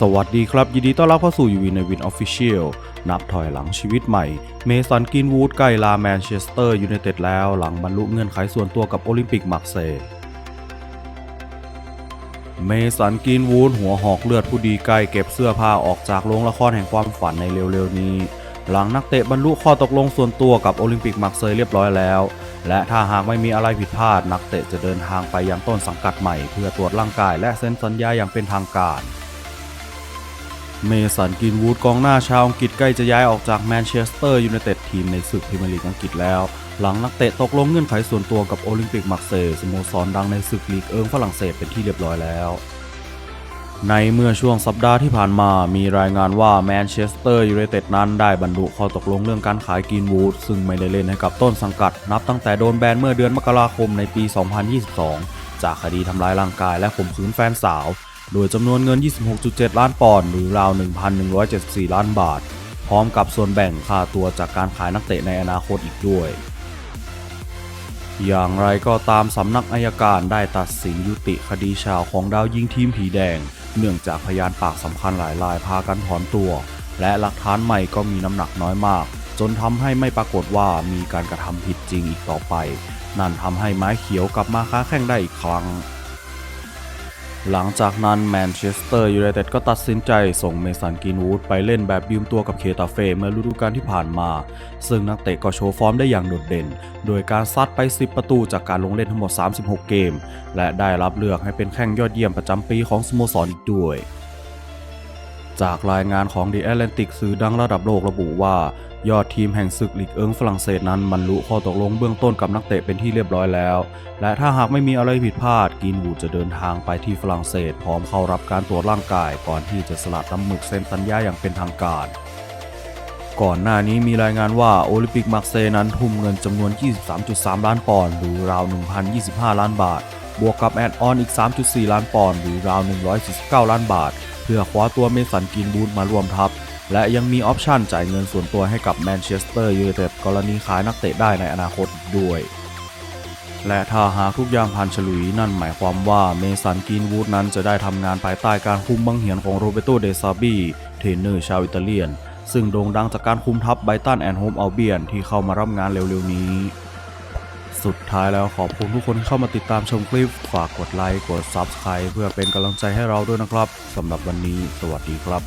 สวัสดีครับ ยินดีต้อนรับเข้าสู่ยูวีในวินออฟฟิเชียลนับถอยหลังชีวิตใหม่ เมสันกินวูดใกล้ลาแมนเชสเตอร์ยูไนเต็ดแล้วหลังบรรลุเงื่อนไขส่วนตัวกับโอลิมปิกมาร์เซเมสันกินวูดหัวหอกเลือดผู้ดีใกล้เก็บเสื้อผ้าออกจากโรงละครแห่งความฝันในเร็วๆนี้ หลังนักเตะบรรลุข้อตกลงส่วนตัวกับโอลิมปิกมาร์เซย์เรียบร้อยแล้ว และถ้าหากไม่มีอะไรผิดพลาดนักเตะจะเดินทางไปยังต้นสังกัดใหม่ เพื่อตรวจร่างกายและเซ็นสัญญาอย่างเป็นทางการ เมสันกินวูดกองหน้าชาวอังกฤษใกล้จะย้ายออกจากแมนเชสเตอร์ยูไนเต็ดทีมในศึกพรีเมียร์ลีกอังกฤษแล้ว หลังนักเตะตกลงเงื่อนไขส่วนตัวกับโอลิมปิกมาร์เซย์สโมสรดังในศึกลีกเอิงฝรั่งเศสเป็นที่เรียบร้อยแล้วในเมื่อช่วงสัปดาห์ที่ผ่านมามีรายงานว่าแมนเชสเตอร์ยูไนเต็ดนั้นได้บรรลุข้อตกลงเรื่องการขายกินวูดซึ่งไม่ได้เล่นให้กับต้นสังกัด นับตั้งแต่โดนแบนเมื่อเดือนมกราคมในปี 2022 จากคดีทำร้ายร่างกายและข่มขืนแฟนสาว โดยจำนวนเงิน 26.7 ล้านปอนด์หรือราว 1,174 ล้านบาท พร้อมกับส่วนแบ่งค่าตัวจากการขายนักเตะในอนาคตอีกด้วย อย่างไรก็ตามสำนักอายการได้ตัดสินยุติคดีชาวของดาวยิงทีมผีแดง เนื่องจากพยานปากสำคัญหลายรายพากันถอนตัว และหลักฐานใหม่ก็มีน้ำหนักน้อยมาก จนทำให้ไม่ปรากฏว่ามีการกระทำผิดจริงอีกต่อไป นั่นทำให้ไม้เขียวกลับมาค้าแข่งได้อีกครั้ง หลังจากนั้นแมนเชสเตอร์ยูไนเต็ดก็ตัดสินใจส่งเมสันกินวูดไปเล่นแบบยืมตัวกับเคตาเฟ่เมื่อฤดูกาลที่ผ่านมา ซึ่งนักเตะก็โชว์ฟอร์มได้อย่างโดดเด่น โดยการซัดไป 10 ประตูจากการลงเล่นทั้งหมด 36 เกม และได้รับเลือกให้เป็นแข้งยอดเยี่ยมประจำปีของสโมสรอีกด้วย จากรายงานของ The Atlantic สื่อดังระดับโลกระบุว่า ยอดทีมแห่งศึกลีกเอิงฝรั่งเศสนั้นบรรลุข้อตกลงเบื้องต้นกับนักเตะเป็นที่เรียบร้อยแล้ว และถ้าหากไม่มีอะไรผิดพลาดกินวูจะเดินทางไปที่ฝรั่งเศส พร้อมเข้ารับการตรวจร่างกายก่อนที่จะสลัดน้ำหมึกเซ็นสัญญาอย่างเป็นทางการก่อนหน้านี้มีรายงานว่าโอลิมปิกมาร์เซนั้นทุ่มเงินจำนวน 23.3 ล้านปอนด์หรือราว 1,025 ล้านบาท บวกกับแอดออนอีก 3.4 ล้านปอนด์หรือราว 149 ล้านบาท เพื่อคว้าตัวเมสันกินบูธมาร่วมทัพ และยังมีออปชั่นจ่ายเงินส่วนตัวให้กับแมนเชสเตอร์ยูไนเต็ดกรณีขายนักเตะได้ในอนาคตด้วย และถ้าหากทุกอย่างผ่านฉลุยนั่นหมายความว่าเมสันกินวูดนั้นจะได้ทำงานภายใต้การคุมบังเหียนของโรเบโตเดซาบีเทรนเนอร์ชาวอิตาเลียน ซึ่งโด่งดังจากการคุมทัพไบตันแอนด์โฮมอัลเบียนที่เข้ามารับงานเร็วๆนี้ สุดท้ายแล้วขอบคุณทุกคนที่เข้ามาติดตามชมคลิป ฝากกดไลค์ กด Subscribe เพื่อเป็นกำลังใจให้เราด้วยนะครับสำหรับวันนี้ สวัสดีครับ